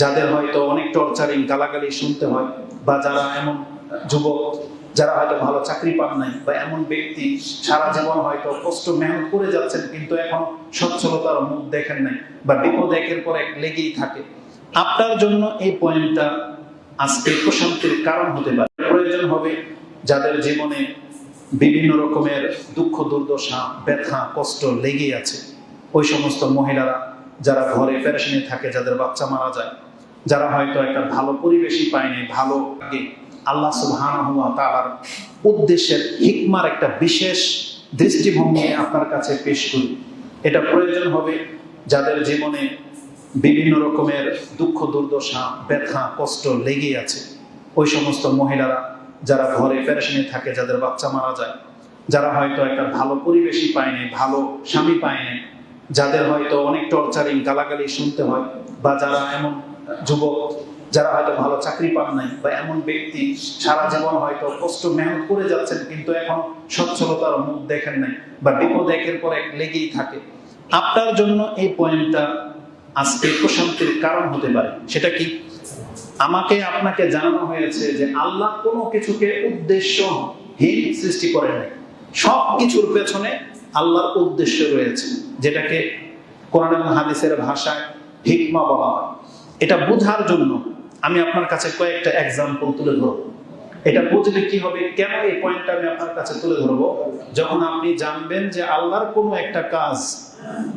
যাদের হয়তো অনেক টর্চারিং গালাগালি শুনতে হয়, বা যারা এমন যুবক, যারা হয়তো ভালো চাকরি পান নাই, বা এমন ব্যক্তি সারা জীবন হয়তো কষ্ট মেহনত করে যাচ্ছেন, কিন্তু এখন সচ্ছলতার মুখ দেখেন নাই, বা বিপদ একের পর এক লেগেই থাকে। আপনার জন্য এই পয়েন্টটা আজকে প্রশান্তির কারণ হতে পারে। প্রয়োজন হবে যাদের জীবনে বিভিন্ন রকমের দুঃখ, দুর্দশা, ব্যথা, কষ্ট লেগেই আছে। ওই সমস্ত মহিলারা যারা ঘরে প্যারেশানি থাকে, যাদের বাচ্চা মারা যায়, যারা হয়তো একটা ভালো পরিবেশই পায়নি, ভালো আল্লাহ সুবহানাহু তার উদ্দেশ্যের হিকমার একটা বিশেষ দৃষ্টিভঙ্গি আপনার কাছে পেশ করি। এটা প্রয়োজন হবে যাদের জীবনে বিভিন্ন রকমের দুঃখ, দুর্দশা, ব্যথা, কষ্ট লেগেই আছে। ওই সমস্ত মহিলারা যারা ঘরে প্যারেশানি থাকে, যাদের বাচ্চা মারা যায়, যারা হয়তো একটা ভালো পরিবেশই পায়নি, ভালো স্বামী পায়নি যাদের হয়তো অনেক টর্চারিং গালাগালি শুনতে হয়, বা যারা এমন যুবক, যারা হয়তো ভালো চাকরি পান নাই, বা এমন ব্যক্তি, সারা জীবন হয়তো কষ্ট মেহনত করে যাচ্ছেন, কিন্তু এখন সচ্ছলতার মুখ দেখেন নাই, বা বিপদ একের পর এক লেগেই থাকে। আপনার জন্য এই পয়েন্টটা আজকে প্রশান্তির কারণ হতে পারে। সেটা কি? আমাকে আপনাকে জানানো হয়েছে যে আল্লাহ কোনো কিছুকে উদ্দেশ্যহীন সৃষ্টি করেন নাই। সব কিছুর পেছনে আল্লাহর উদ্দেশ্য রয়েছে, যেটাকে কোরআন হাদিসের ভাষায় হিকমা বলা হয়। এটা বোঝার জন্য আমি আপনার কাছে কয়েকটা এক্সাম্পল তুলে ধরব। এটা বুঝলে কি হবে? কেন এই পয়েন্টটা আমি আপনার কাছে তুলে ধরবো? যখন আপনি জানবেন যে আল্লাহর কোনো একটা কাজ,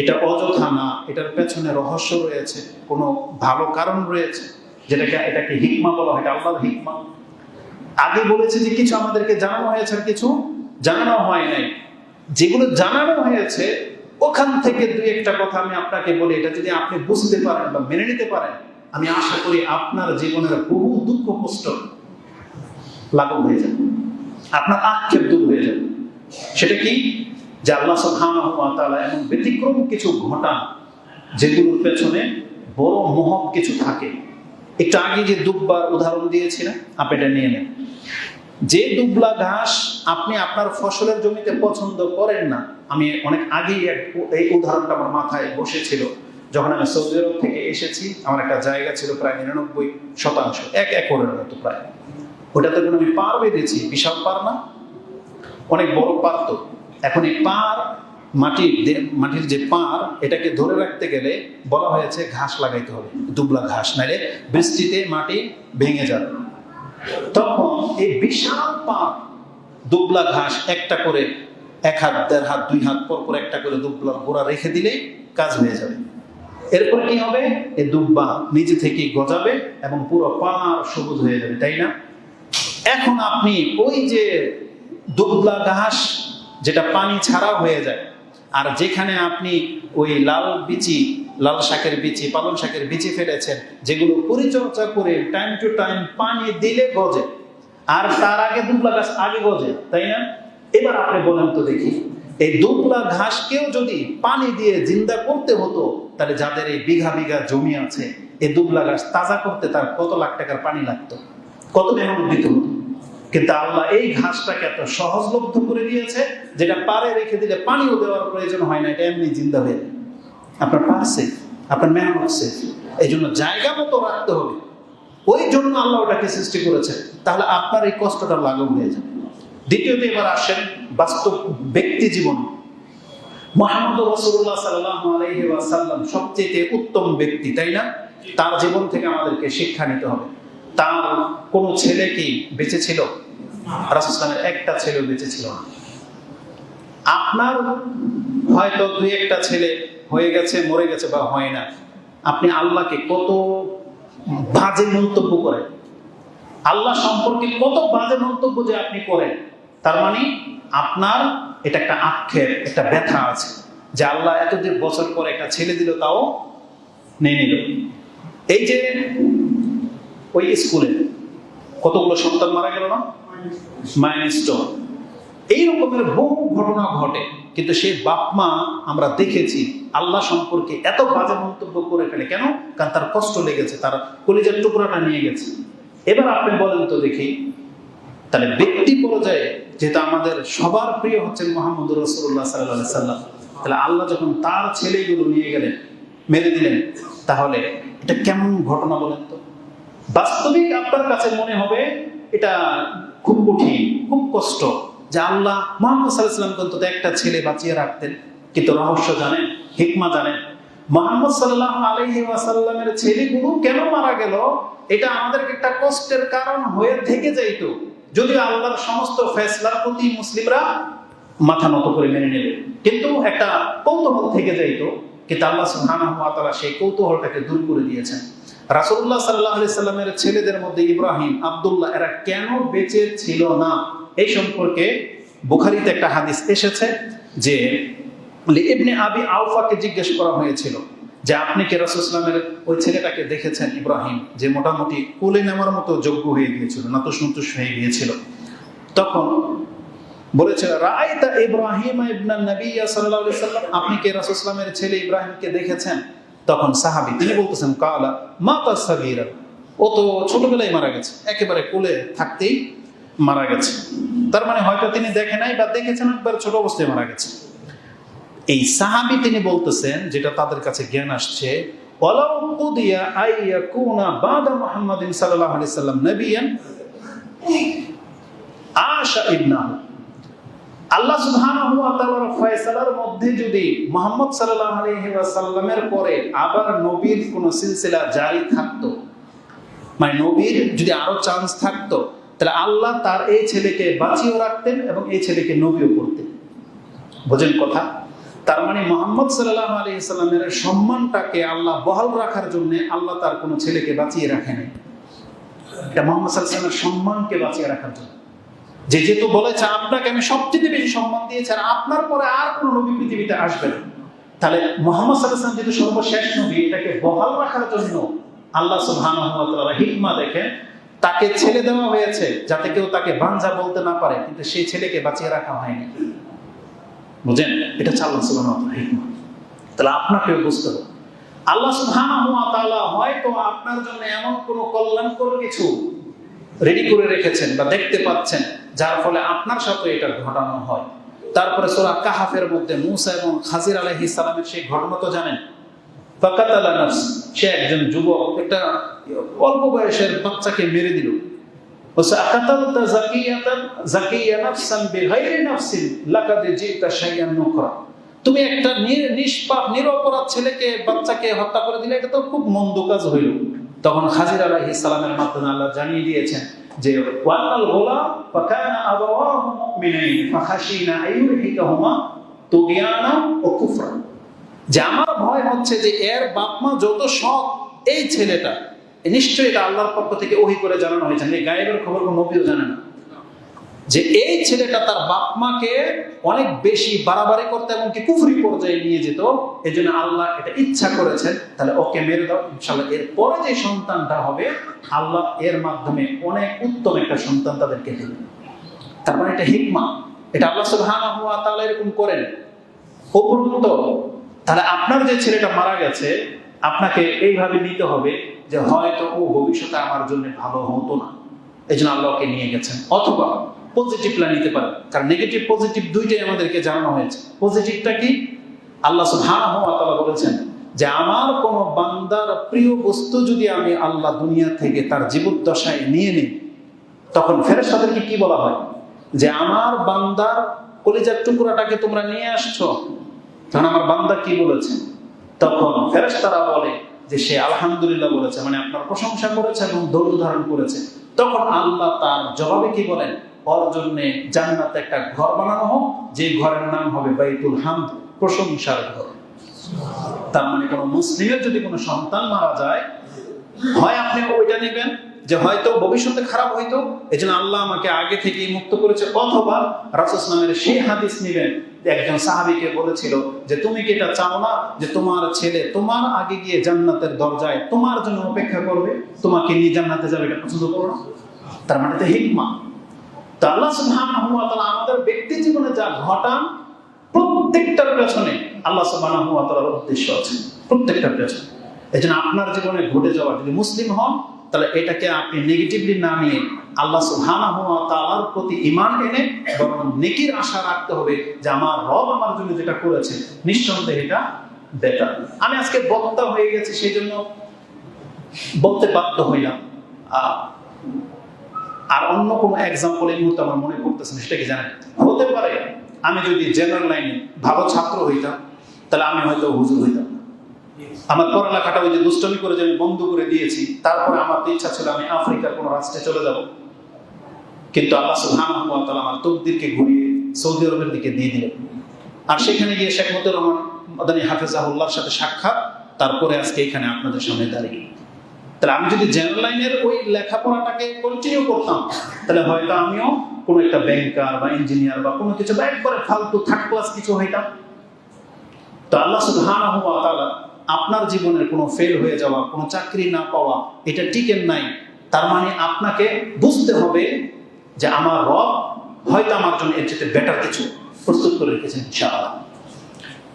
এটা অযথা না, এটার পেছনে রহস্য রয়েছে, কোনো ভালো কারণ রয়েছে, যেটাকে, এটাকে হিকমা বলা হয় আল্লাহর হিকমা। আগে বলেছে যে কিছু আমাদেরকে জানানো হয়েছে আর কিছু জানানো হয় নাই। যেগুলো জানানো হয়েছে, ওখান থেকে দুই একটা কথা আমি আপনাকে বলি। এটা যদি আপনি বুঝতে পারেন বা মেনে নিতে পারেন, আমি আশা করি আপনার জীবনের বহু দুঃখ কষ্ট লাঘব হয়ে যাবে। আপনার আক্ষেপ দূর হয়ে যাবে। সেটা কি? যে আল্লাহ সুবহানাহু ওয়া তাআলা এমন ব্যতিক্রম কিছু ঘটান যেগুলোর পেছনে বড় মহৎ কিছু থাকে। একটু আগে যে দুব্বার উদাহরণ দিয়েছিলাম, আপনি এটা নিয়ে নেন। যে দুবলা ঘাস আপনি আপনার ফসলের জমিতে পছন্দ করেন না, আমি অনেক আগেই এই উদাহরণটা আমার মাথায় বসেছিল। যখন আমি সৌদি আরব থেকে এসেছি, আমার একটা জায়গা ছিল প্রায় নিরানব্বই শতাংশ, এক একরের মতো প্রায়। ওটাতে কোনো আমি পার বেঁধেছি, বিশাল পার না, অনেক বড় পার তো এখন এই পার মাটির মাটির যে পার, এটাকে ধরে রাখতে গেলে বলা হয়েছে ঘাস লাগাইতে হবে, দুবলা ঘাস, নাইলে বৃষ্টিতে মাটি ভেঙে যাবে। তখন এই বিশাল পাপ দুবলা ঘাস একটা করে, এক হাত, দেড় হাত, দুই হাত, পর পর একটা করে দুবলা গোড়া রেখে দিলেই কাজ হয়ে যাবে। এরপর কি হবে? এই দুব্বা নিজে থেকে গজাবে এবং পুরো পার সবুজ হয়ে যাবে, তাই না? এখন আপনি ওই যে দুবলা ঘাস, যেটা পানি ছাড়া হয়ে যায়, আর যেখানে আপনি ওই লাল বিচি লাল শাকের বিচি, পালং শাকের বিচি ফেলেছেন, যেগুলো পরিচর্যা করে টাইম টু টাইম পানি দিলে গজে। আর তার আগে দুবলা গাছ আগে গজে, তাই না? এবার আপনি বলেন তো দেখি, এই দুবলা ঘাসকেও যদি পানি দিয়ে জিন্দা করতে হতো, তাহলে যাদের এই বিঘা বিঘা জমি আছে, এই দুবলা ঘাস তাজা করতে তার কত লাখ টাকার পানি লাগতো? কত মেহনত দিতে? কিন্তু আল্লাহ এই ঘাসটাকে এত সহজলব্ধ করে দিয়েছে, যেটা পারে রেখে দিলে পানিও দেওয়ার প্রয়োজন হয় না, এটা এমনি জিন্দা হয়ে যায়। আপনার পারছে আপনার মেহনত সেফ এই জন্য জায়গা মতো রাখতে হবে। ওই জন্য আল্লাহ ওটাকে সৃষ্টি করেছে তাহলে আপনার এই কষ্টটা লাঘব হয়ে যাবে। দ্বিতীয়ত এবার আসেন বাস্তব ব্যক্তি জীবন। মোহাম্মদ রসুল্লাহ সাল্লাহ আলহি সবচেয়ে উত্তম ব্যক্তি, তাই না? তার জীবন থেকে আমাদেরকে শিক্ষা নিতে হবে। তার কোনো ছেলে কি বেঁচে ছিল? রাসুসলামের একটা ছেলেও বেঁচে ছিল না। আপনার হয়তো দুই একটা ছেলে হয়ে গেছে, মরে গেছে বা হয় না। আপনি আল্লাহকে কত বাজে মন্তব্য করেন? আল্লাহ সম্পর্কে কত বাজে মন্তব্য যে আপনি করেন? তার মানে আপনার এটা একটা আক্ষেপ, একটা ব্যথা আছে যে আল্লাহ এতদিন বছর পর একটা ছেলে দিল, তাও নিয়ে নিল। এই যে ওই স্কুলে কতগুলো সন্তান মারা গেল না? মাইনস্টোন এই রকমের বহু ঘটনা ঘটে। কিন্তু সেই বাপ মা আমরা দেখেছি আল্লাহ সম্পর্কে এত বাজে মন্তব্য করে ফেলে। কেন? কারণ তার কষ্ট লেগেছে, তার কলিজার টুকরাটা নিয়ে গেছে। এবার আপনি বলেন তো দেখি, তাহলে ব্যক্তি পর্যায়ে যেটা আমাদের সবার প্রিয় হচ্ছেন মোহাম্মদ রসুল্লাহ সাল্লাহ সাল্লাম, তাহলে আল্লাহ যখন তার ছেলেগুলো নিয়ে গেলেন, মেরে দিলেন, তাহলে এটা কেমন ঘটনা বলেন তো? বাস্তবিক আপনার কাছে মনে হবে এটা খুব কঠিন, খুব কষ্ট। যে আল্লাহ মোহাম্মদ সাল্লাহাম অন্তত একটা ছেলে বাঁচিয়ে রাখতেন। কিন্তু রহস্য জানেন, হিকমা জানেন। মোহাম্মদ সাল্লাহ আলহি ওয়াসাল্লামের ছেলেগুলো কেন মারা গেল? এটা আমাদেরকে একটা কষ্টের কারণ হয়ে থেকে যাইতো। যদিও আল্লাহর সমস্ত ফেসলার প্রতি মুসলিমরা মাথা নত করে মেনে নেবে কিন্তু একটা কৌতূহল থেকে যাইতো কিন্তু আল্লাহ তাআলা সেই কৌতূহলটাকে দূর করে দিয়েছেন। রাসূলুল্লাহ সাল্লাহ সাল্লামের ছেলেদের মধ্যে ইব্রাহিম, আব্দুল্লাহ এরা কেন বেঁচে ছিল না? এই সম্পর্কে বুখারিতে একটা হাদিস এসেছে যে ইবনে আবি আউফাকে জিজ্ঞেস করা হয়েছিল যে আপনি কে রাসূলুল্লাহের ওই ছেলেটাকে দেখেছেন ইব্রাহিম, যে মোটামুটি কোলে নেওয়ার মতো যোগ্য হয়ে গিয়েছিল নাতুস নতুস হয়ে গিয়েছিল। তখন বলেছিল রায়তা ইব্রাহিম ইবনান নবী আলাইহি সাল্লাম আপনি কে রাসূলুল্লাহের ছেলে ইব্রাহিমকে দেখেছেন? তখন সাহাবি তিনি বলতেছেন, কালা, মাতা সাবিরা ও তো ছোটবেলায় মারা গেছে, একেবারে কোলে থাকতেই মারা গেছে। তার মানে হয়তো তিনি দেখে নাই বা দেখেছেন, একবার ছোট অবস্থায় মারা গেছে। এই সাহাবি তিনি বলতেছেন, যেটা তাদের কাছে জ্ঞান আসছে আল্লাহ ফয়সালার মধ্যে যদি পরে আবার নবীর কোন সিলসিলা জারি থাকতো মানে নবীর যদি আরও চান্স থাকতো তাহলে আল্লাহ তার এই ছেলেকে বাঁচিয়েও রাখতেন এবং এই ছেলেকে নবীও করতেন। বোঝেন কথা? তার মানে মোহাম্মদ সাল্লাহ আলী ইসলামের সম্মানটাকে আল্লাহ বহাল রাখার জন্য আল্লাহ তার কোনো ছেলেকে বাঁচিয়ে রাখেনি এটা মোহাম্মদ সাল্লামের সম্মানকে বাঁচিয়ে রাখার জন্য। যে যেহেতু বলেছে, আপনাকে আমি সবচেয়ে বেশি সম্মান দিয়েছি আর আপনার পরে আর কোনো নবী পৃথিবীতে আসবে না। তাহলে মোহাম্মদ সাল্লাম যেহেতু সর্বশেষ নবী, এটাকে বহাল রাখার জন্য আল্লাহ সুবহান হিকমা দেখে তাকে ছেলে দেওয়া হয়েছে যাতে কেউ তাকে বাঞ্জা বলতে না পারে, কিন্তু সেই ছেলেকে বাঁচিয়ে রাখা হয়নি। বুঝেন? এটা হচ্ছে আল্লাহ তাহলে আপনাকেও বুঝতে হবে। আল্লাহ সুবহানাহু ওয়া তাআলা হয়তো আপনার জন্য এমন কোনো কল্যাণকর কিছু রেডি করে রেখেছেন বা দেখতে পাচ্ছেন, যার ফলে আপনার সাথে এটা ঘটানো হয়। তারপরে সূরা কাহাফের মধ্যে মূসা এবং খাজির আলাইহিস সালামের সেই ঘটনা তো জানেন। সে একজন যুবক, একটা অল্প বয়সের বাচ্চাকে মেরে দিল। তুমি একটা নিষ্পাপ, নিরপরাধ ছেলেকে, বাচ্চাকে হত্যা করে দিলে, এটা তো খুব মন্দ কাজ হইল। তখন হাজির আলাহি সালামের মাধ্যমে আল্লাহ জানিয়ে দিয়েছেন যে ওয়াল গোলা তুগিয়ানা যে আমার ভয় হচ্ছে যে এর বাপ মা যত সৎ, এই ছেলেটা নিশ্চয়ই এটা আল্লাহর পক্ষ থেকে ওহি করে জানানো হয়েছে। এই গায়েবের খবর কোনো নবীও জানে না। যে এই ছেলেটা তার বাপ মাকে অনেক বেশি বাড়াবাড়ি করতে এবং কি কুফরি পর্যায়ে নিয়ে যেত এই জন্য আল্লাহ এটা ইচ্ছা করেছেন। তাহলে ওকে মেরে দাও ইনশাল্লাহ এর পরে যে সন্তানটা হবে, আল্লাহ এর মাধ্যমে অনেক উত্তম একটা সন্তান তাদেরকে দেবে। তার মানে এটা হিকমা। এটা আল্লাহ সুবহানাহু ওয়া তাআলা এরকম করেন। উপরন্ত তাহলে আপনার যে ছেলেটা মারা গেছে, আপনাকে এইভাবে নিতে হবে যে হয়তো ও ভবিষ্যতে আমার জন্য ভালো হতো না। এই জন্য আল্লাহকে নিয়ে গেছেন। অথবা পজিটিভটা নিতে পারেন। কারণ নেগেটিভ পজিটিভ দুইটাই আমাদেরকে জানানো হয়েছে। পজিটিভটা কি? আল্লাহ সুবহানাহু ওয়া তাআলা বলেছেন যে, আমার কোন বান্দার প্রিয় বস্তু যদি আমি আল্লাহ দুনিয়া থেকে তার জীবদ্দশায় নিয়ে নিই, তখন ফেরেশতাদেরকে কি বলা হয়? যে, আমার বান্দার কলিজার টুকরাটাকে তোমরা নিয়ে আসছো? তখন আমার বান্দা কি বলেছেন তখন ফেরেশতারা বলে যে সে আলহামদুলিল্লাহ বলেছে মানে আপনার প্রশংসা করেছে এবং ধৈর্য ধারণ করেছে। তখন আল্লাহ তার জবাবে কি বলেন? ওর জন্য জান্নাতে একটা ঘর বানানো হোক, যে ঘরের নাম হবে বাইতুল হামদ, প্রশংসার ঘর। তার মানে কোনো মুসলিমের যদি কোনো সন্তান মারা যায়, হয় আপনি ওইটা নেবেন যে হয়তো ভবিষ্যতে খারাপ হইতো এই জন্য আল্লাহ আমাকে আগে থেকেই মুক্ত করেছে, অথবা রাসুসলামের সেই হাদিস নেবেন একজন সাহাবিকে বলেছিল যে, তুমি কি এটা চাও না যে তোমার ছেলে তোমার আগে গিয়ে জান্নাতের দরজায় তোমার জন্য অপেক্ষা করবে? তোমাকে নিয়ে জান্নাতে যাবে, এটা পছন্দ করো না? তার মানে তো হিকমা। তো আল্লাহ সুবহানাহু ওয়া তাআলা আমাদের ব্যক্তি জীবনে যা ঘটান প্রত্যেকটার পেছনে আল্লাহ সুবহানাহু ওয়া তাআলার উদ্দেশ্য আছে, প্রত্যেকটার পেছনে। এই জন্য আপনার জীবনে ঘটে যাওয়া, যদি মুসলিম হন তাহলে এটাকে আপনি নেগেটিভলি না নিয়ে আল্লাহ সুবহানাহু ওয়া তাআলার প্রতি ঈমান এনে বরং নেকির আশা রাখতে হবে যে আমার রব আমার জন্য যেটা করেছে, নিঃসন্দেহে এটা বেটার আমি আজকে বক্তা হয়ে গেছি সেই জন্য বলতে বাধ্য হইলাম। আর অন্য কোনো এক্সাম্পল এই মুহূর্তে আমার মনে পড়তেছে না, সেটা কি জানেন? হতে পারে, আমি যদি জেনারেল লাইনে ভালো ছাত্র হইতাম, তাহলে আমি হয়তো হুজুর হইতাম। আমার পড়ালেখাটা ওই যে দুষ্টমি করে যে আমি বন্ধ করে দিয়েছি, তারপরে আমার তো ইচ্ছা ছিল আমি আফ্রিকার কোনো রাষ্ট্রে চলে যাব। কিন্তু আল্লাহ সুবহানাহু ওয়া আমার তকদিরকে ঘুরিয়ে সৌদি আরবের দিকে দিয়ে দিলেন। আর সেখানে গিয়ে শেখ মতুর রহমান মাদানী হাফেজাহুল্লাহর সাথে সাক্ষাৎ, তারপরে আজকে এখানে আপনাদের সামনে দাঁড়িয়ে। তাহলে আমি যদি জেনারেল লাইনের ওই লেখাপড়াটাকে কন্টিনিউ করতাম, তাহলে হয়তো আমিও কোনো একটা ব্যাংকার বা ইঞ্জিনিয়ার বা কোনো কিছু বা একবারে ফালতু থার্ড ক্লাস কিছু হইতাম। তো আল্লাহ সুবহানাহু ওয়া আপনার জীবনের কোনো ফেল হয়ে যাওয়া, কোনো চাকরি না পাওয়া, এটা টিকেন নাই। তার মানে আপনাকে বুঝতে হবে যে আমার রব হয়তো আমার জন্য এর চেয়ে বেটার কিছু প্রস্তুত করে রেখেছেন, ইনশাআল্লাহ।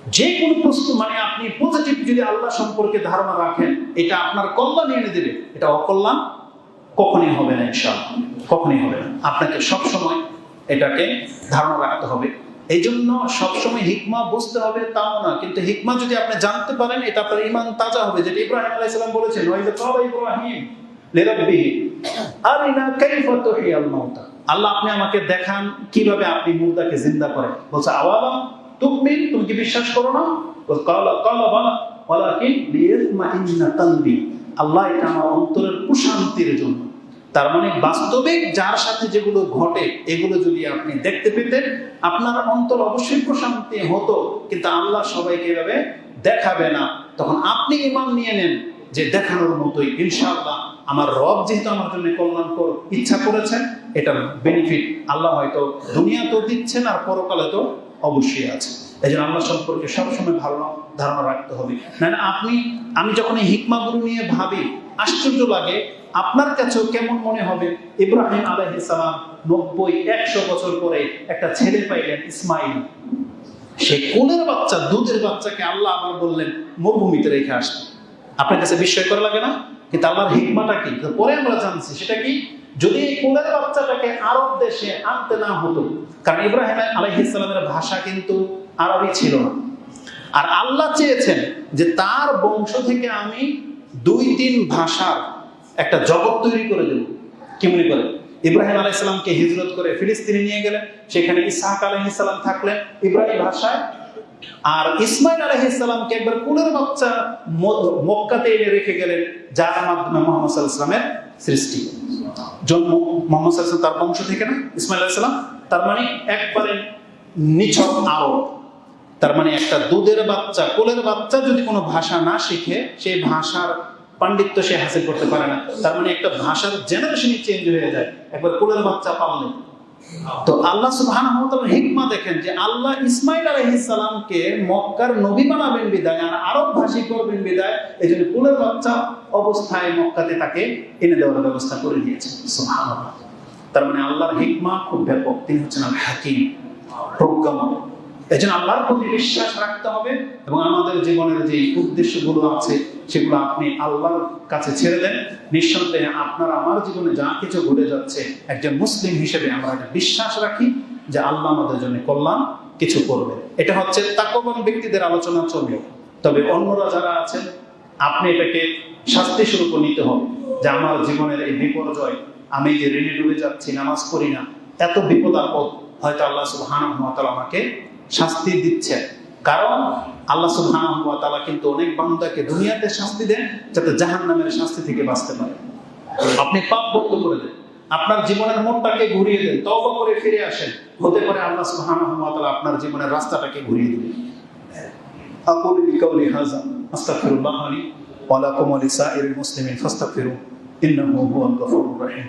যে কোনো প্রশ্ন মানে আপনি পজিটিভ যদি আল্লাহ সম্পর্কে ধারণা রাখেন, এটা আপনার কল্যাণ এনে দেবে। এটা অকল্যাণ কখনই হবে না, ইনশাআল্লাহ। কখনই হবে না। আপনাকে সব সময় এটাকে ধারণা রাখতে হবে। এই জন্য সবসময় হিকমা বুঝতে হবে, তাও না। কিন্তু হিকমা যদি আপনি জানতে পারেন, এটা আপনার ইমান তাজা হবে, যেটা ইব্রাহিম আলাইহিস বলেছেন আল্লাহ আপনি আমাকে দেখান কীভাবে আপনি মুর্দাকে জিন্দা করেন। বলছে তুমিন তুমি কি বিশ্বাস করো না? আল্লাহ এটা আমার অন্তরের প্রশান্তির জন্য। তার মানে বাস্তবিক যার সাথে যেগুলো ঘটে, এগুলো যদি আপনি দেখতে পেতেন, আপনার অন্তর অবশ্যই প্রশান্তি হতো, কিন্তু আল্লাহ সবাইকে এভাবে দেখাবে না। তখন আপনি ইমান নিয়ে নেন যে দেখানোর মতোই, ইনশাআল্লাহ, আমার রব যেহেতু আমার জন্য কল্যাণকর ইচ্ছা করেছেন, এটার বেনিফিট আল্লাহ হয়তো দুনিয়া তো দিচ্ছেন আর পরকালে তো অবশ্যই আছে। এই জন্য আল্লাহ সম্পর্কে সবসময় ভালো ধারণা রাখতে হবে। না না আপনি, আমি যখন এই হিকমাগুলো নিয়ে ভাবি, আশ্চর্য লাগে আপনার কাছেও কেমন মনে হবে? ইব্রাহিম আলাইহিস সালাম নব্বই, একশো বছর পরে একটা ছেলে পাইলেন ইসমাইল। সে কোলের বাচ্চা, দুধের বাচ্চাকে আল্লাহ আবার বললেন, মরুভূমিতে রেখে আসতে আপনার কাছে বিস্ময় করা লাগে না? কিন্তু আল্লাহর হিকমাটা কি? পরে আমরা জানছি, সেটা কি? যদি এই কোলের বাচ্চাটাকে আরব দেশে আনতে না হতো, কারণ ইব্রাহিম আলাইহিসসালামের ভাষা কিন্তু আরবি ছিল না। আর আল্লাহ চেয়েছেন যে তার বংশ থেকে আমি দুই তিন ভাষার একটা জগৎ তৈরি করে দেব। কি মনে করেন? ইব্রাহিম আলাইসালামকে হিজরত করে ফিলিস্তিনে নিয়ে গেলেন, সেখানে ইসাহাক আলাইহিসাল্লাম থাকলেন ইব্রাহিম ভাষায়। আর ইসমাইল আলাইহিসাল্লামকে একবার কুলের বাচ্চা মক্কাতে এনে রেখে গেলেন, যার মাধ্যমে মোহাম্মদ ইসলামের সৃষ্টি। জন্ম মোহাম্মদ সাল্লাহ তার বংশ থেকে না? ইসমাইল আলাইসাল্লাম তার মানে একবারে নিছক আরব। তার মানে একটা দুধের বাচ্চা, কোলের বাচ্চা যদি কোনো ভাষা না শিখে, সেই ভাষার পাণ্ডিত্য সে হাসিল করতে পারে না। তার মানে একটা ভাষার জেনারেশনই চেঞ্জ হয়ে যায়। একবার কোলের বাচ্চা পাললে তো আল্লাহ সুবহানাহু ওয়া হিকমা দেখেন যে আল্লাহ ইসমাইল আলাইহিস সালামকে মক্কার নবী বানাবেন বিদায় আর আরব ভাষী করবেন বিদায়। এই জন্য কোলের বাচ্চা অবস্থায় মক্কাতে তাকে এনে দেওয়ার ব্যবস্থা করে দিয়েছেন তার মানে আল্লাহর হিকমা খুব ব্যাপক। তিনি হচ্ছেন আল হাকিম, প্রজ্ঞাময়। এই জন্য আল্লাহর প্রতি বিশ্বাস রাখতে হবে এবং আমাদের জীবনের যে উদ্দেশ্যগুলো আছে, সেগুলো আপনি আল্লাহর কাছে ছেড়ে দেন। নিঃসন্দেহে আপনার আমার জীবনে যা কিছু ঘটে যাচ্ছে, একজন মুসলিম হিসেবে আমরা একটা বিশ্বাস রাখি যে আল্লাহ আমাদের জন্য কল্যাণ কিছু করবে এটা হচ্ছে তাকবান ব্যক্তিদের আলোচনা চলবে। তবে অন্যরা যারা আছেন, আপনি এটাকে শাস্তি স্বরূপ নিতে হবে যে আমার জীবনের এই বিপর্যয়, আমি যে ঋণে ডুবে যাচ্ছি, নামাজ পড়ি না, এত বিপদ আপদ হয়তো আল্লাহ তাআলা আমাকে শাস্তি দিচ্ছেন কারণ আল্লাহ সুহানা কিন্তু অনেক বান্দাকে দুনিয়াতে শাস্তি দেন যাতে জাহান্নামের শাস্তি থেকে বাঁচতে পারে। আপনি পাপ বক্ত করে দেন, আপনার জীবনের মনটাকে ঘুরিয়ে দেন তব করে ফিরে আসেন। হতে পারে আল্লাহ সুহানা আপনার জীবনের রাস্তাটাকে ঘুরিয়ে দেবেন أقول বিকাউলি হাযা أستغفر الله لي ولكم ولسائر المسلمين فاستغفروا إنه هو الغفور الرحيم